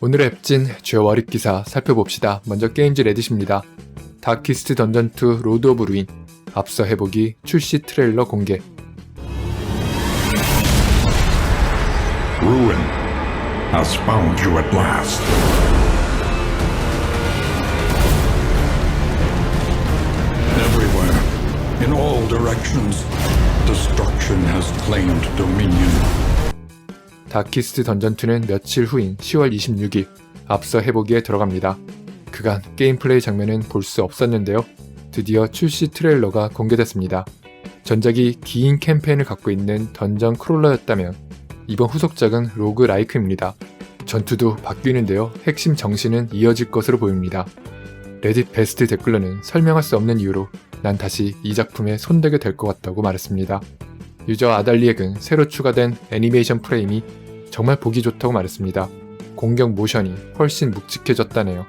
오늘의 앱진 주요 월입 기사 살펴봅시다. 먼저 게임즈 레딧입니다. 다키스트 던전2 로드 오브 루인 앞서 해보기 출시 트레일러 공개 Ruin has found you at last. Everywhere, in all directions, destruction has claimed dominion. 다키스트 던전2는 며칠 후인 10월 26일 앞서 해보기에 들어갑니다. 그간 게임 플레이 장면은 볼 수 없었는데요. 드디어 출시 트레일러가 공개됐습니다. 전작이 긴 캠페인을 갖고 있는 던전 크롤러였다면 이번 후속작은 로그 라이크입니다. 전투도 바뀌는데요. 핵심 정신은 이어질 것으로 보입니다. 레딧 베스트 댓글러는 설명할 수 없는 이유로 난 다시 이 작품에 손대게 될 것 같다고 말했습니다. 유저 아달리액은 새로 추가된 애니메이션 프레임이 정말 보기 좋다고 말했습니다. 공격 모션이 훨씬 묵직해졌다네요.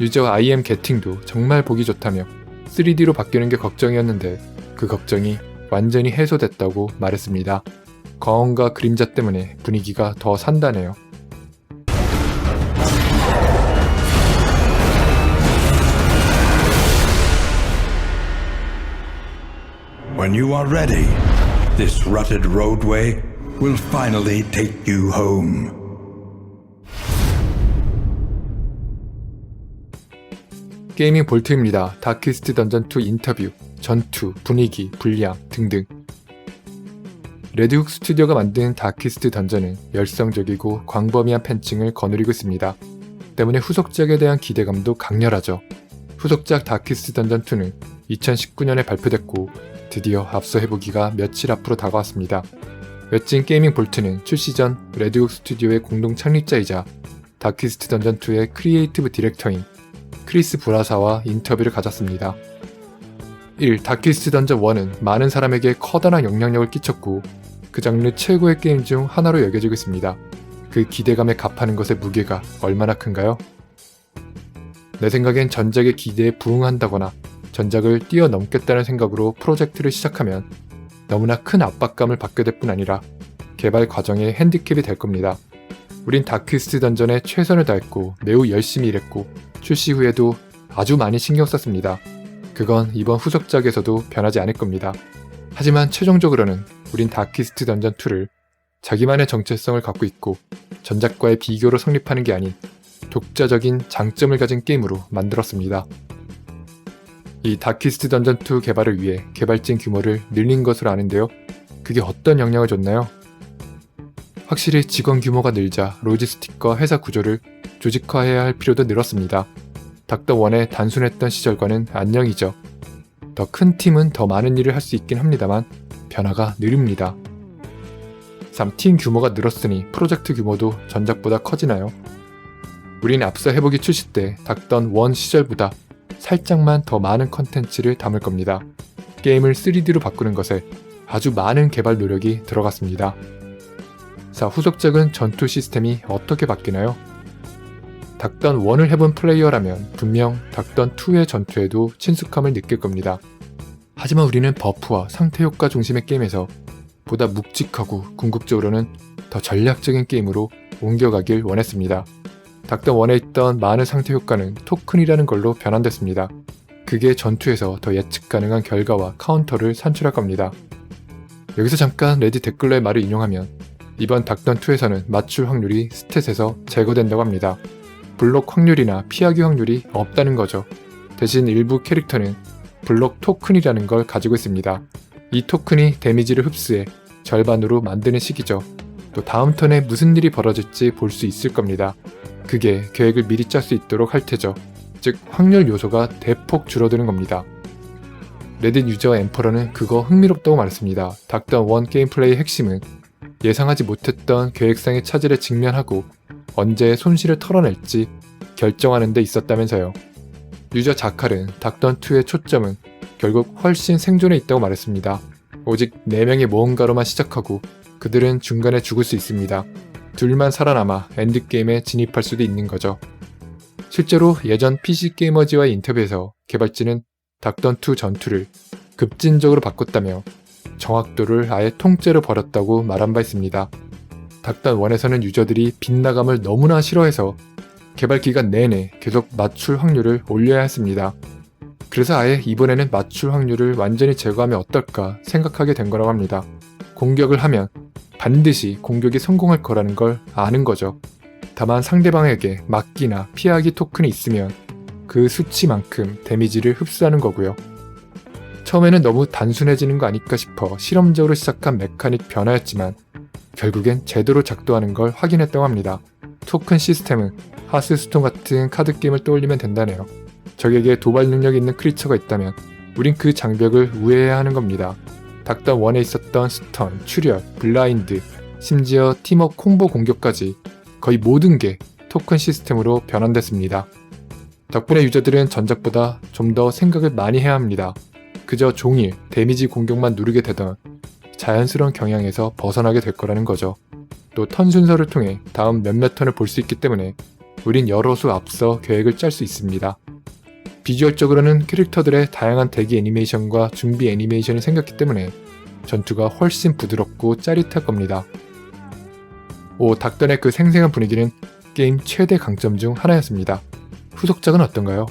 유저 IM 게팅도 정말 보기 좋다며 3D로 바뀌는 게 걱정이었는데 그 걱정이 완전히 해소됐다고 말했습니다. 거원과 그림자 때문에 분위기가 더 산다네요. Will finally take you home. 게이밍 볼트입니다. 다키스트 던전 2 인터뷰, 전투, 분위기, 분량 등등. 레드훅 스튜디오가 만든 다키스트 던전은 열성적이고 광범위한 팬층을 거느리고 있습니다. 때문에 후속작에 대한 기대감도 강렬하죠. 후속작 다키스트 던전 2는 2019년에 발표됐고 드디어 앞서 해보기가 며칠 앞으로 다가왔습니다. 웹진 게이밍 볼트는 출시 전 레드훅 스튜디오의 공동 창립자이자 다키스트 던전 2의 크리에이티브 디렉터인 크리스 브라사와 인터뷰를 가졌습니다. 1. 다키스트 던전 1은 많은 사람에게 커다란 영향력을 끼쳤고 그 장르 최고의 게임 중 하나로 여겨지고 있습니다. 그 기대감에 값하는 것의 무게가 얼마나 큰가요? 내 생각엔 전작의 기대에 부응한다거나 전작을 뛰어넘겠다는 생각으로 프로젝트를 시작하면 너무나 큰 압박감을 받게 될 뿐 아니라 개발 과정에 핸디캡이 될 겁니다. 우린 다크스트 던전에 최선을 다했고 매우 열심히 일했고 출시 후에도 아주 많이 신경 썼습니다. 그건 이번 후속작에서도 변하지 않을 겁니다. 하지만 최종적으로는 우린 다키스트 던전 2를 자기만의 정체성을 갖고 있고 전작과의 비교로 성립하는 게 아닌 독자적인 장점을 가진 게임으로 만들었습니다. 이 다키스트 던전 2 개발을 위해 개발진 규모를 늘린 것으로 아는데요. 그게 어떤 영향을 줬나요? 확실히 직원 규모가 늘자 로지스틱과 회사 구조를 조직화해야 할 필요도 늘었습니다. 닥터 원의 단순했던 시절과는 안녕이죠. 더 큰 팀은 더 많은 일을 할 수 있긴 합니다만 변화가 느립니다. 3. 팀 규모가 늘었으니 프로젝트 규모도 전작보다 커지나요? 우린 앞서 해보기 출시 때 닥던 원 시절보다 살짝만 더 많은 컨텐츠를 담을 겁니다. 게임을 3D로 바꾸는 것에 아주 많은 개발 노력이 들어갔습니다. 자, 후속작은 전투 시스템이 어떻게 바뀌나요? 닥던 1을 해본 플레이어라면 분명 닥던 2의 전투에도 친숙함을 느낄 겁니다. 하지만 우리는 버프와 상태 효과 중심의 게임에서 보다 묵직하고 궁극적으로는 더 전략적인 게임으로 옮겨가길 원했습니다. 닥던 1에 있던 많은 상태 효과는 토큰이라는 걸로 변환됐습니다. 그게 전투에서 더 예측 가능한 결과와 카운터를 산출할 겁니다. 여기서 잠깐 레디 댓글러의 말을 인용하면 이번 닥던2에서는 맞출 확률이 스탯에서 제거된다고 합니다. 블록 확률이나 피하기 확률이 없다는 거죠. 대신 일부 캐릭터는 블록 토큰이라는 걸 가지고 있습니다. 이 토큰이 데미지를 흡수해 절반으로 만드는 식이죠. 또 다음 턴에 무슨 일이 벌어질지 볼 수 있을 겁니다. 그게 계획을 미리 짤 수 있도록 할 테죠. 즉 확률 요소가 대폭 줄어드는 겁니다. 레딧 유저 엠퍼러는 그거 흥미롭다고 말했습니다. 닥던 원 게임 플레이 핵심은 예상하지 못했던 계획상의 차질에 직면하고 언제 손실을 털어낼지 결정하는 데 있었다면서요. 유저 자칼은 닥던2의 초점은 결국 훨씬 생존에 있다고 말했습니다. 오직 4명의 모험가로만 시작하고 그들은 중간에 죽을 수 있습니다. 둘만 살아남아 엔드게임에 진입할 수도 있는 거죠. 실제로 예전 PC게이머즈와의 인터뷰에서 개발진은 닥던2 전투를 급진적으로 바꿨다며 정확도를 아예 통째로 버렸다고 말한 바 있습니다. 닥던 1에서는 유저들이 빗나감을 너무나 싫어해서 개발 기간 내내 계속 맞출 확률을 올려야 했습니다. 그래서 아예 이번에는 맞출 확률을 완전히 제거하면 어떨까 생각하게 된 거라고 합니다. 공격을 하면 반드시 공격이 성공할 거라는 걸 아는 거죠. 다만 상대방에게 막기나 피하기 토큰이 있으면 그 수치만큼 데미지를 흡수하는 거고요. 처음에는 너무 단순해지는 거 아닐까 싶어 실험적으로 시작한 메카닉 변화였지만 결국엔 제대로 작동하는 걸 확인했다고 합니다. 토큰 시스템은 하스스톤 같은 카드 게임을 떠올리면 된다네요. 적에게 도발 능력이 있는 크리처가 있다면 우린 그 장벽을 우회해야 하는 겁니다. 닥터 1에 있었던 스턴, 출혈, 블라인드, 심지어 팀업 콤보 공격까지 거의 모든 게 토큰 시스템으로 변환됐습니다. 덕분에 유저들은 전작보다 좀 더 생각을 많이 해야 합니다. 그저 종일 데미지 공격만 누르게 되던 자연스러운 경향에서 벗어나게 될 거라는 거죠. 또 턴 순서를 통해 다음 몇몇 턴을 볼 수 있기 때문에 우린 여러 수 앞서 계획을 짤 수 있습니다. 비주얼적으로는 캐릭터들의 다양한 대기 애니메이션과 준비 애니메이션이 생겼기 때문에 전투가 훨씬 부드럽고 짜릿할 겁니다. 오, 닥던의 그 생생한 분위기는 게임 최대 강점 중 하나였습니다. 후속작은 어떤가요?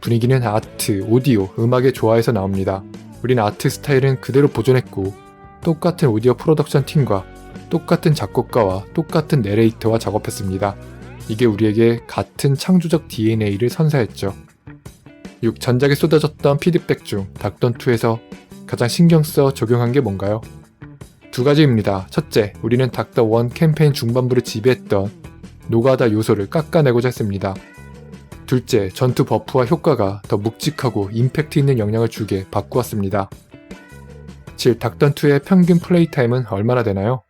분위기는 아트, 오디오, 음악의 조화에서 나옵니다. 우린 아트 스타일은 그대로 보존했고 똑같은 오디오 프로덕션 팀과 똑같은 작곡가와 똑같은 내레이터와 작업했습니다. 이게 우리에게 같은 창조적 DNA를 선사했죠. 6. 전작에 쏟아졌던 피드백 중 닥던2에서 가장 신경 써 적용한 게 뭔가요? 두 가지입니다. 첫째, 우리는 닥터1 캠페인 중반부를 지배했던 노가다 요소를 깎아내고자 했습니다. 둘째, 전투 버프와 효과가 더 묵직하고 임팩트 있는 영향을 주게 바꾸었습니다. 7. 닥던2의 평균 플레이 타임은 얼마나 되나요?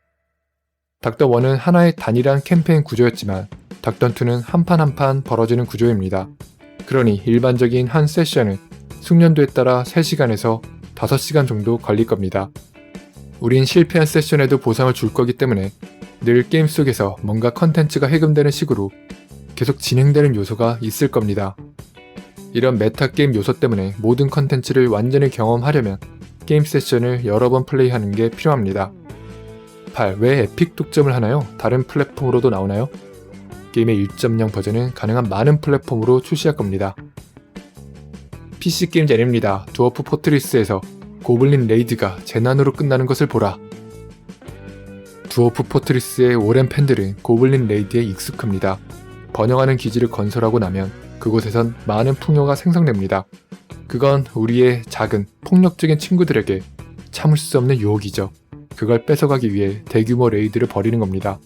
닥터1은 하나의 단일한 캠페인 구조였지만 닥던2는 한 판 한 판 벌어지는 구조입니다. 그러니 일반적인 한 세션은 숙련도에 따라 3시간에서 5시간 정도 걸릴 겁니다. 우린 실패한 세션에도 보상을 줄 거기 때문에 늘 게임 속에서 뭔가 컨텐츠가 해금되는 식으로 계속 진행되는 요소가 있을 겁니다. 이런 메타 게임 요소 때문에 모든 컨텐츠를 완전히 경험하려면 게임 세션을 여러 번 플레이하는 게 필요합니다. 8. 왜 에픽 독점을 하나요? 다른 플랫폼으로도 나오나요? 게임의 1.0 버전은 가능한 많은 플랫폼으로 출시할 겁니다. PC 게임 제입니다 두어프 포트리스에서 고블린 레이드가 재난으로 끝나는 것을 보라. 두어프 포트리스의 오랜 팬들은 고블린 레이드에 익숙합니다. 번영하는 기지를 건설하고 나면 그곳에선 많은 풍요가 생성됩니다. 그건 우리의 작은 폭력적인 친구들에게 참을 수 없는 유혹이죠. 그걸 뺏어가기 위해 대규모 레이드를 벌이는 겁니다.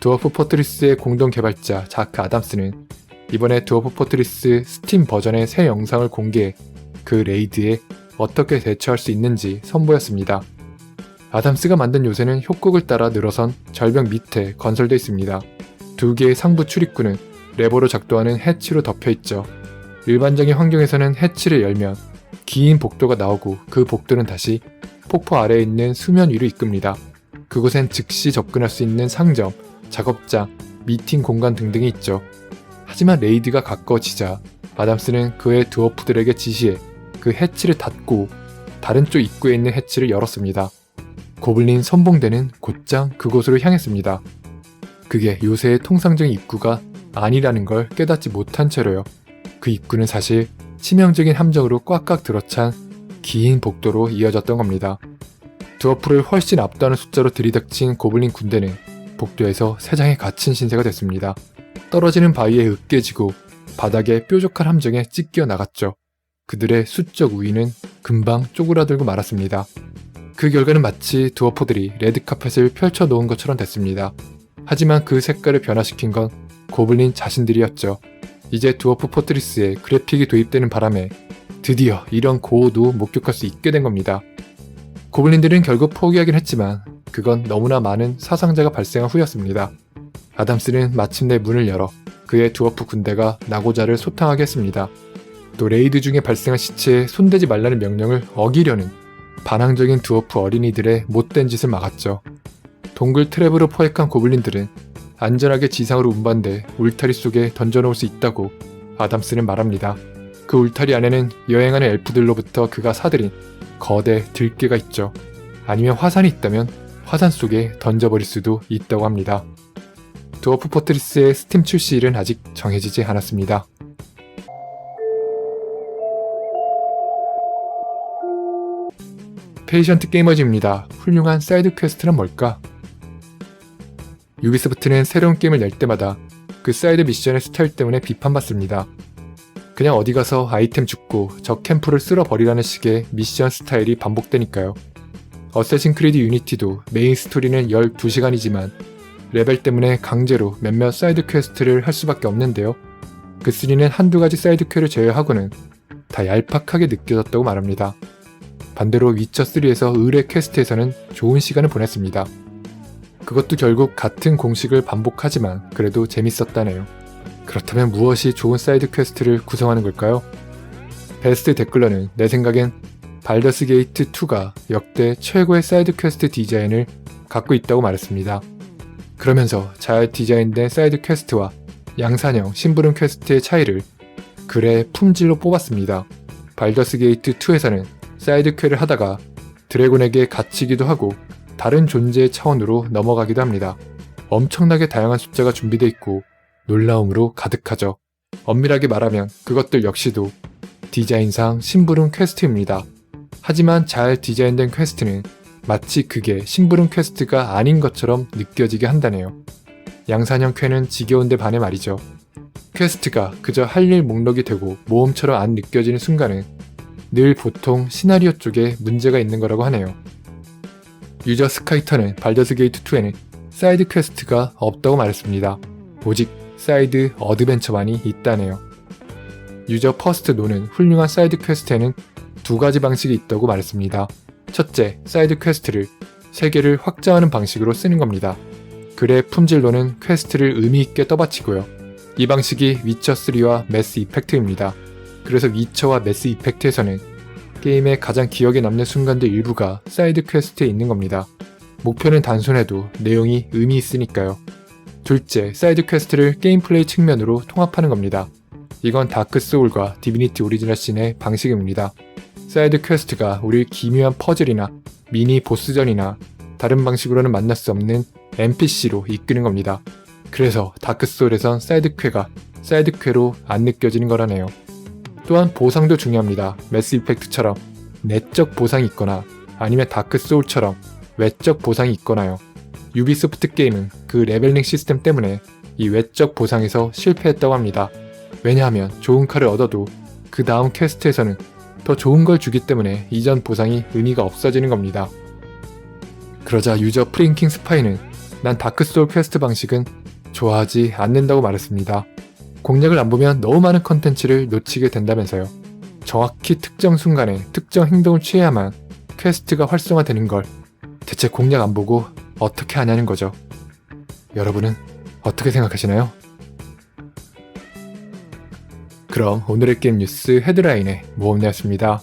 두어프 포트리스의 공동 개발자 자크 아담스는 이번에 두어프 포트리스 스팀 버전의 새 영상을 공개해 그 레이드에 어떻게 대처할 수 있는지 선보였습니다. 아담스가 만든 요새는 효곡을 따라 늘어선 절벽 밑에 건설되어 있습니다. 두 개의 상부 출입구는 레버로 작동하는 해치로 덮여 있죠. 일반적인 환경에서는 해치를 열면 긴 복도가 나오고 그 복도는 다시 폭포 아래에 있는 수면 위로 이끕니다. 그곳엔 즉시 접근할 수 있는 상점, 작업장, 미팅 공간 등등이 있죠. 하지만 레이드가 가까워지자 아담스는 그의 드워프들에게 지시해 그 해치를 닫고 다른 쪽 입구에 있는 해치를 열었습니다. 고블린 선봉대는 곧장 그곳으로 향했습니다. 그게 요새의 통상적인 입구가 아니라는 걸 깨닫지 못한 채로요. 그 입구는 사실 치명적인 함정으로 꽉꽉 들어찬 긴 복도로 이어졌던 겁니다. 드워프를 훨씬 압도하는 숫자로 들이닥친 고블린 군대는 복도에서 세장에 갇힌 신세가 됐습니다. 떨어지는 바위에 으깨지고 바닥에 뾰족한 함정에 찢겨 나갔죠. 그들의 수적 우위는 금방 쪼그라들고 말았습니다. 그 결과는 마치 드워프들이 레드카펫을 펼쳐 놓은 것처럼 됐습니다. 하지만 그 색깔을 변화시킨 건 고블린 자신들이었죠. 이제 드워프 포트리스에 그래픽이 도입되는 바람에 드디어 이런 고호도 목격할 수 있게 된 겁니다. 고블린들은 결국 포기하긴 했지만 그건 너무나 많은 사상자가 발생한 후였습니다. 아담스는 마침내 문을 열어 그의 드워프 군대가 나고자를 소탕하게 했습니다. 또 레이드 중에 발생한 시체에 손대지 말라는 명령을 어기려는 반항적인 드워프 어린이들의 못된 짓을 막았죠. 동굴 트랩으로 포획한 고블린들은 안전하게 지상으로 운반돼 울타리 속에 던져놓을 수 있다고 아담스는 말합니다. 그 울타리 안에는 여행하는 엘프들로부터 그가 사들인 거대 들개가 있죠. 아니면 화산이 있다면 화산 속에 던져버릴 수도 있다고 합니다. 드워프 포트리스의 스팀 출시일은 아직 정해지지 않았습니다. 페이션트 게이머즈입니다. 훌륭한 사이드 퀘스트란 뭘까? 유비소프트는 새로운 게임을 낼 때마다 그 사이드 미션의 스타일 때문에 비판받습니다. 그냥 어디 가서 아이템 줍고 적 캠프를 쓸어버리라는 식의 미션 스타일이 반복되니까요. 어쌔신 크리드 유니티도 메인 스토리는 12시간이지만 레벨 때문에 강제로 몇몇 사이드 퀘스트를 할 수밖에 없는데요. 그 3는 한두 가지 사이드 퀘를 제외하고는 다 얄팍하게 느껴졌다고 말합니다. 반대로 위쳐3에서 의뢰 퀘스트에서는 좋은 시간을 보냈습니다. 그것도 결국 같은 공식을 반복하지만 그래도 재밌었다네요. 그렇다면 무엇이 좋은 사이드 퀘스트를 구성하는 걸까요? 베스트 댓글러는 내 생각엔 발더스 게이트 2가 역대 최고의 사이드 퀘스트 디자인을 갖고 있다고 말했습니다. 그러면서 잘 디자인된 사이드 퀘스트와 양산형 심부름 퀘스트의 차이를 글의 품질로 뽑았습니다. 발더스 게이트 2에서는 사이드 퀘를 하다가 드래곤에게 갇히기도 하고 다른 존재의 차원으로 넘어가기도 합니다. 엄청나게 다양한 숫자가 준비되어 있고 놀라움으로 가득하죠. 엄밀하게 말하면 그것들 역시도 디자인상 심부름 퀘스트입니다. 하지만 잘 디자인된 퀘스트는 마치 그게 심부름 퀘스트가 아닌 것처럼 느껴지게 한다네요. 양산형 퀘는 지겨운데 반해 말이죠. 퀘스트가 그저 할 일 목록이 되고 모험처럼 안 느껴지는 순간은 늘 보통 시나리오 쪽에 문제가 있는 거라고 하네요. 유저 스카이터는 발더스 게이트 2에는 사이드 퀘스트가 없다고 말했습니다. 오직 사이드 어드벤처만이 있다네요. 유저 퍼스트 노는 훌륭한 사이드 퀘스트에는 두 가지 방식이 있다고 말했습니다. 첫째, 사이드 퀘스트를 세 개를 확장하는 방식으로 쓰는 겁니다. 글의 품질로는 퀘스트를 의미 있게 떠받치고요. 이 방식이 위쳐3와 매스 이펙트입니다. 그래서 위쳐와 매스 이펙트에서는 게임의 가장 기억에 남는 순간들 일부가 사이드 퀘스트에 있는 겁니다. 목표는 단순해도 내용이 의미 있으니까요. 둘째, 사이드 퀘스트를 게임 플레이 측면으로 통합하는 겁니다. 이건 다크 소울과 디비니티 오리지널 씬의 방식입니다. 사이드 퀘스트가 우릴 기묘한 퍼즐이나 미니 보스전이나 다른 방식으로는 만날 수 없는 NPC로 이끄는 겁니다. 그래서 다크 소울에선 사이드 퀘가 사이드 퀘로 안 느껴지는 거라네요. 또한 보상도 중요합니다. 매스 이펙트처럼 내적 보상이 있거나 아니면 다크 소울처럼 외적 보상이 있거나요. 유비소프트 게임은 그 레벨링 시스템 때문에 이 외적 보상에서 실패했다고 합니다. 왜냐하면 좋은 칼을 얻어도 그 다음 퀘스트에서는 더 좋은 걸 주기 때문에 이전 보상이 의미가 없어지는 겁니다. 그러자 유저 프링킹 스파이는 난 다크소울 퀘스트 방식은 좋아하지 않는다고 말했습니다. 공략을 안 보면 너무 많은 컨텐츠를 놓치게 된다면서요. 정확히 특정 순간에 특정 행동을 취해야만 퀘스트가 활성화되는 걸 대체 공략 안 보고 어떻게 하냐는 거죠. 여러분은 어떻게 생각하시나요? 그럼 오늘의 게임 뉴스 헤드라인의 모험내였습니다.